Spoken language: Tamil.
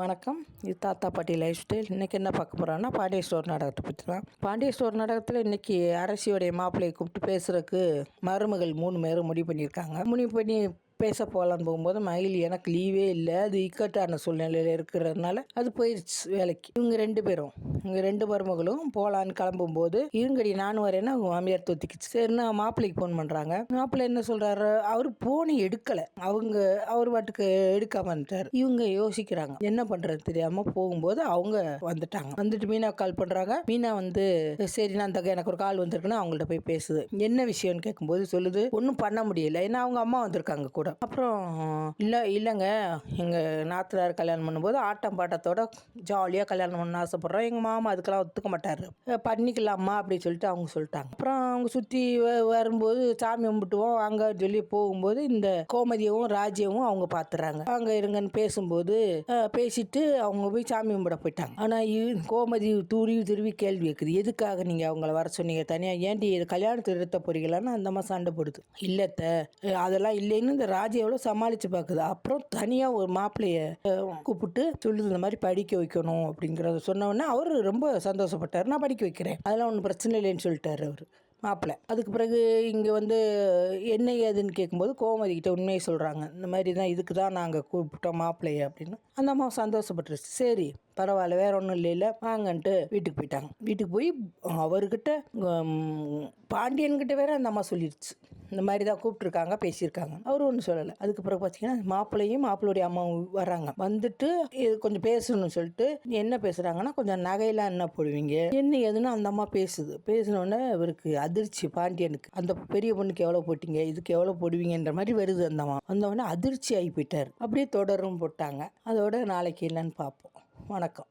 வணக்கம். இது தாத்தா பாட்டி லைஃப் ஸ்டைல் இன்றைக்கி என்ன பார்க்க போகிறோன்னா பாண்டிய ஸ்டோர் நாடகத்தை பற்றி தான் பாண்டிய ஸ்டோர் நாடகத்தில் இன்றைக்கி அரசியோடைய மாப்பிள்ளையை கூப்பிட்டு பேசுகிறதுக்கு மருமகள் மூணு பேரும் முடிவு பண்ணியிருக்காங்க. முடிவு பண்ணி பேச போகலான்னு போகும்போது மயில் எனக்கு லீவே இல்லை. அது இக்கட்டான சூழ்நிலையில் இருக்கிறதுனால அது போயிடுச்சு வேலைக்கு. இவங்க ரெண்டு பேரும் இவங்க ரெண்டு மருமகளும் போகலான்னு கிளம்பும்போது இருங்கடி நானும் வரேன்னா அவங்க மாமியார் தொத்திக்கிச்சு. சரின்னு மாப்பிள்ளைக்கு ஃபோன் பண்ணுறாங்க மாப்பிள்ளை என்ன சொல்கிறாரு அவர் ஃபோனை எடுக்கலை. அவங்க அவர் பாட்டுக்கு எடுக்காம வந்துட்டார். இவங்க யோசிக்கிறாங்க என்ன பண்ணுறது தெரியாமல் போகும்போது அவங்க வந்துட்டாங்க. வந்துட்டு மீனா கால் பண்ணுறாங்க மீனா வந்து சரி நான் அந்த எனக்கு ஒரு கால் வந்திருக்குன்னு அவங்கள்ட்ட போய் பேசுது. என்ன விஷயம்னு கேட்கும்போது சொல்லுது ஒன்றும் பண்ண முடியல. ஏன்னா அவங்க அம்மா வந்திருக்காங்க கூட. அப்புறம் இல்லை இல்லைங்க. எங்கள் நாத்தனார் கல்யாணம் பண்ணும்போது ஆட்டம் பாட்டத்தோட ஜாலியாக கல்யாணம் பண்ண ஆசைப்பட்றோம். எங்கள் மாமா அதுக்கெல்லாம் ஒத்துக்க மாட்டார். பண்ணிக்கலாமா அப்படின்னு சொல்லிட்டு அவங்க சொல்லிட்டாங்க. அப்புறம் அவங்க சுற்றி வரும்போது சாமி கும்பிட்டுவோம். அங்கே சொல்லி போகும்போது இந்த கோமதியவும் ராஜ்யவும் அவங்க பார்த்துறாங்க அங்கே இருங்கன்னு பேசும்போது பேசிட்டு அவங்க போய் சாமி கும்பிட போயிட்டாங்க. ஆனால் கோமதி துருவி துருவி கேள்வி கேட்குது எதுக்காக நீங்கள் அவங்கள வர சொன்னீங்க தனியாக ஏன்டி இது கல்யாணத்தை நிறுத்த போறீங்களான்னு அந்த மாதிரி சண்டை போடுது. இல்லத்த அதெல்லாம் இல்லைன்னு இந்த ராஜா எவ்வளோ சமாளித்து பார்க்குது. அப்புறம் தனியாக ஒரு மாப்பிள்ளையை கூப்பிட்டு சொல்லி இந்த மாதிரி படிக்க வைக்கணும் அப்படிங்கிறத சொன்ன அவர் ரொம்ப சந்தோஷப்பட்டார். நான் படிக்க வைக்கிறேன். அதெல்லாம் ஒன்றும் பிரச்சனை இல்லைன்னு சொல்லிட்டார் அவர் மாப்பிள்ளை. அதுக்கு பிறகு இங்கே வந்து என்ன ஏதுன்னு கேட்கும்போது கோமதி கிட்ட உண்மையை சொல்கிறாங்க இந்த மாதிரி தான் இதுக்கு தான் நாங்கள் கூப்பிட்டோம் மாப்பிள்ளையை அப்படின்னு. அந்த அம்மா சந்தோஷப்பட்டுருச்சு. சரி பரவாயில்ல வேற ஒன்றும் இல்லைல்ல வாங்கன்ட்டு வீட்டுக்கு போயிட்டாங்க. வீட்டுக்கு போய் அவர்கிட்ட பாண்டியன்கிட்ட வேற அந்த அம்மா சொல்லிடுச்சு இந்த மாதிரி தான் கூப்பிட்ருக்காங்க பேசியிருக்காங்க. அவர் ஒன்றும் சொல்லலை. அதுக்கு பிறகு பார்த்தீங்கன்னா மாப்பிள்ளையும் மாப்பிள்ளையுடைய அம்மாவும் வராங்க வந்துட்டு இது கொஞ்சம் பேசணும்னு சொல்லிட்டு என்ன பேசுகிறாங்கன்னா கொஞ்சம் நகையெல்லாம் என்ன போடுவீங்க? என்ன எதுன்னு அந்த அம்மா பேசுது. பேசினோடனே இவருக்கு அதிர்ச்சி பாண்டியனுக்கு. அந்த பெரிய பொண்ணுக்கு எவ்வளோ போட்டீங்க? இதுக்கு எவ்வளோ போடுவீங்கன்ற மாதிரி வருது அந்த அம்மா. வந்தவொடனே அதிர்ச்சி ஆகி போயிட்டார். அப்படியே தொடரும் போட்டாங்க. அதோட நாளைக்கு என்னன்னு பார்ப்போம். வணக்கம்.